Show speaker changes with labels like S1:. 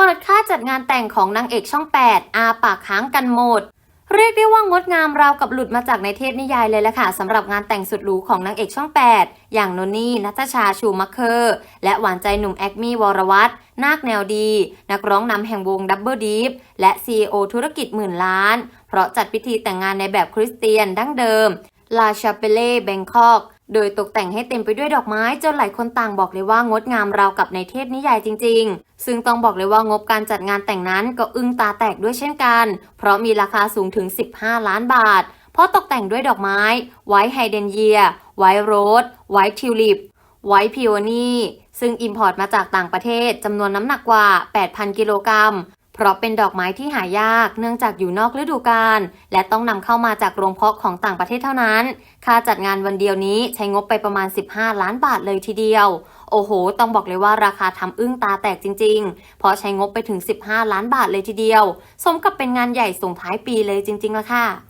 S1: เปิดค่าจัดงานแต่งของนางเอกช่อง 8 อาปากค้างกันหมด เรียกได้ว่างดงามราวกับหลุดมาจากในเทพนิยายเลยละค่ะสำหรับงานแต่งสุดหรูของนางเอกช่อง 8 อย่างโนนี่นัทชาชูมัคเคอร์ และหวานใจหนุ่มแอคมี่วรวัตรนาคแนวดี นักร้องนำแห่งวงดับเบิลดีฟและ CEO ธุรกิจหมื่นล้าน เพราะจัดพิธีแต่งงานในแบบคริสเตียนดั้งเดิมลาชาเปเล่แบงคอก โดยตกแต่งให้เต็มไปด้วยดอกไม้จนหลายคนต่างบอกเลยว่างดงามราวกับในเทพนิยายจริง ๆ ซึ่งต้องบอกเลยว่างบการจัดงานแต่งนั้นก็อึ้งตาแตกด้วยเช่นกัน เพราะมีราคาสูงถึง 15 ล้านบาท เพราะตกแต่งด้วยดอกไม้ ไวท์ไฮเดนเยีย ไวท์โรส ไวท์ทิวลิป ไวท์พิโอนีซึ่งอิมพอร์ตมาจากต่างประเทศจำนวนน้ำหนักกว่า 8,000 กิโลกรัม เพราะเป็นดอกไม้ที่หายากเนื่องจากอยู่นอกฤดูกาลและต้องนำเข้ามาจากโรงเพาะของต่างประเทศเท่านั้น ค่าจัดงานวันเดียวนี้ใช้งบไปประมาณ 15 ล้านบาทเลยทีเดียว โอ้โห ต้องบอกเลยว่าราคาทำอึ้งตาแตกจริง ๆ เพราะใช้งบไปถึง 15 ล้านบาทเลยทีเดียว สมกับเป็นงานใหญ่ส่งท้ายปีเลยจริงๆละค่ะ